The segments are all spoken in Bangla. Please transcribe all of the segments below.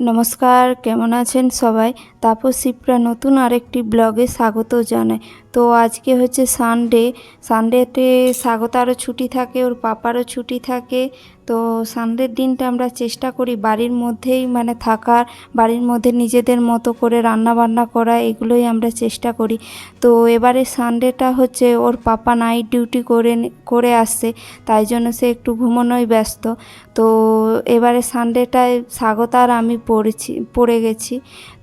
নমস্কার কেমন আছেন সবাই? তাপস সিপ্রা নতুন আরেকটি ব্লগে স্বাগত জানাই। তো আজকে হচ্ছে সানডে সানডেতে স্বাগতারও ছুটি থাকে, ওর পাপারও ছুটি থাকে। তো সানডের দিনটা আমরা চেষ্টা করি বাড়ির মধ্যেই মানে থাকার, বাড়ির মধ্যে নিজেদের মতো করে রান্না বান্না করা, এগুলোই আমরা চেষ্টা করি। তো এবারে সানডেটা হচ্ছে ওর পাপা নাইট ডিউটি করে করে আসছে, তাই জন্য সে একটু ঘুমানোয় ব্যস্ত। তো এবারে সানডেটায় স্বাগতা আর আমি পড়েছি, পড়ে গেছি।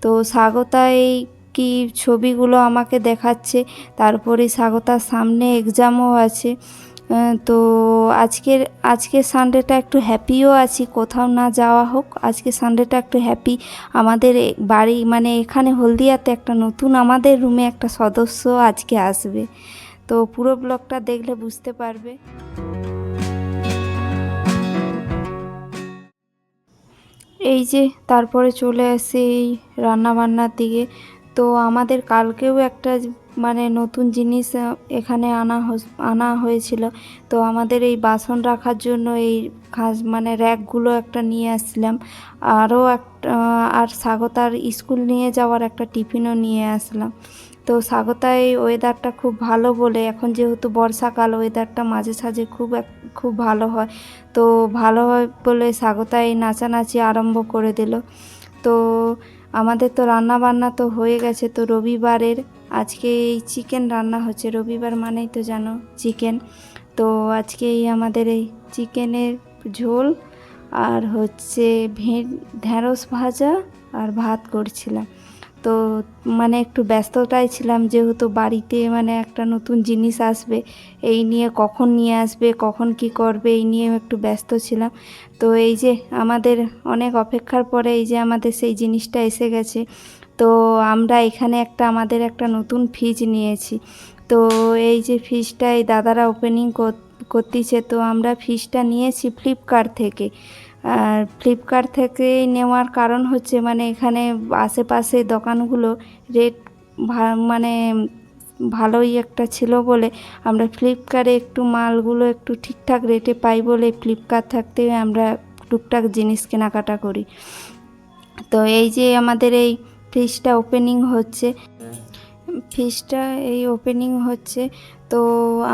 তো স্বাগতা এই কি ছবিগুলো আমাকে দেখাচ্ছে। তারপরে স্বাগতার সামনে এক্সামও আছে। তো আজকের আজকের সানডেটা একটু হ্যাপিও আছি। কোথাও না যাওয়া হোক আজকে সানডেটা একটু হ্যাপি আমাদের বাড়ি মানে এখানে হলদিয়াতে একটা নতুন আমাদের রুমে একটা সদস্য আজকে আসবে। তো পুরো ব্লগটা দেখলে বুঝতে পারবে। এই যে, তারপরে চলে আসি এই রান্নাবান্নার দিকে। তো আমাদের কালকেও একটা মানে নতুন জিনিস এখানে আনা আনা হয়েছিল। তো আমাদের এই বাসন রাখার জন্য এই খাস মানে র্যাকগুলো একটা নিয়ে আসলাম আরও একটা, আর স্বাগতার স্কুল নিয়ে যাওয়ার একটা টিফিনও নিয়ে আসলাম। তো স্বাগতা এই ওয়েদারটা খুব ভালো বলে, এখন যেহেতু বর্ষাকাল, ওয়েদারটা মাঝে সাঝে খুব খুব ভালো হয়। তো ভালো হয় বলে স্বাগতা এই নাচানাচি আরম্ভ করে দিল। তো আমাদের তো রান্না বান্না তো হয়ে গেছে, তো রবিবারের আজকে এই চিকেন রান্না হচ্ছে। রবিবার মানেই তো জানো চিকেন। তো আজকে এই আমাদের এই চিকেনের ঝোল আর হচ্ছে ভে ঢ্যাঁড়স ভাজা আর ভাত করছিলাম। তো মানে একটু ব্যস্ততায় ছিলাম যেহেতু বাড়িতে মানে একটা নতুন জিনিস আসবে, এই নিয়ে কখন নিয়ে আসবে, কখন কি করবে, এই নিয়ে একটু ব্যস্ত ছিলাম। তো এই যে আমাদের অনেক অপেক্ষার পরে এই যে আমাদের সেই জিনিসটা এসে গেছে। তো আমরা এখানে একটা আমাদের একটা নতুন ফ্রিজ নিয়েছি। তো এই যে ফ্রিজটা এই দাদারা ওপেনিং করতেছে, তো আমরা ফ্রিজটা নিয়েছি ফ্লিপকার্ট থেকে। আর ফ্লিপকার্ট থেকে নেওয়ার কারণ হচ্ছে মানে এখানে আশেপাশে দোকানগুলো রেট মানে ভালোই একটা ছিল বলে আমরা ফ্লিপকার্টে একটু মালগুলো একটু ঠিকঠাক রেটে পাই বলে ফ্লিপকার্ট থাকতে আমরা টুকটাক জিনিস কেনাকাটা করি। তো এই যে আমাদের এই ফ্রিজটা ওপেনিং হচ্ছে ফ্রিজটা এই ওপেনিং হচ্ছে। তো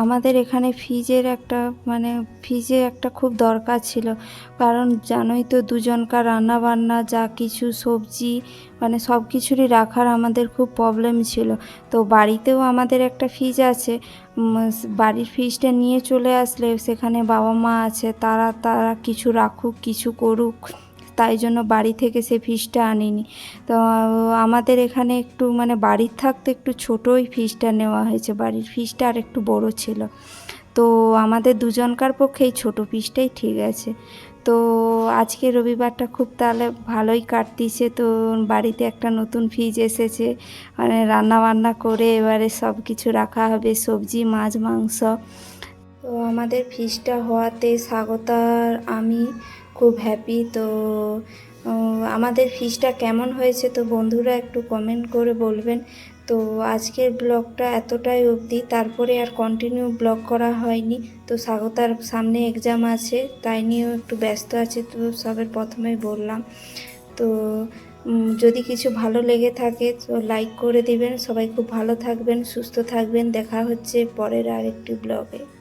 আমাদের এখানে ফ্রিজের একটা মানে ফ্রিজের একটা খুব দরকার ছিল। কারণ জানোই তো দুজনকার রান্না বান্না যা কিছু সবজি মানে সব কিছুরই রাখার আমাদের খুব প্রবলেম ছিল। তো বাড়িতেও আমাদের একটা ফ্রিজ আছে। বাড়ির ফ্রিজটা নিয়ে চলে আসলে সেখানে বাবা মা আছে, তারা তারা কিছু রাখুক, কিছু করুক। তাই জন্য বাড়ি থেকে সে ফ্রিজটা আনিনি। তো আমাদের এখানে একটু মানে বাড়ির থাকতে একটু ছোটোই ফ্রিজটা নেওয়া হয়েছে। বাড়ির ফ্রিজটা আর একটু বড় ছিল। তো আমাদের দুজনকার পক্ষে এই ছোটো ফ্রিজটাই ঠিক আছে। তো আজকে রবিবারটা খুব তাহলে ভালোই কাটতিছে। তো বাড়িতে একটা নতুন ফ্রিজ এসেছে। মানে রান্না বান্না করে এবারে সব কিছু রাখা হবে, সবজি, মাছ, মাংস। তো আমাদের ফ্রিজটা হওয়াতে স্বাগতার আমি খুব হ্যাপি তো আমাদের ফিসটা কেমন হয়েছে তো বন্ধুরা একটু কমেন্ট করে বলবেন। তো, আজকের ব্লগটা এতটাই অবধি। তারপরে আর কন্টিনিউ ব্লগ করা হয়নি। তো স্বাগতার সামনে এক্সাম আছে, তাই নিয়েও একটু ব্যস্ত আছে তো সবের প্রথমেই বললাম। তো যদি কিছু ভালো লেগে থাকে তো লাইক করে দিবেন। সবাই খুব ভালো থাকবেন, সুস্থ থাকবেন। দেখা হচ্ছে পরের আরেকটি ব্লগে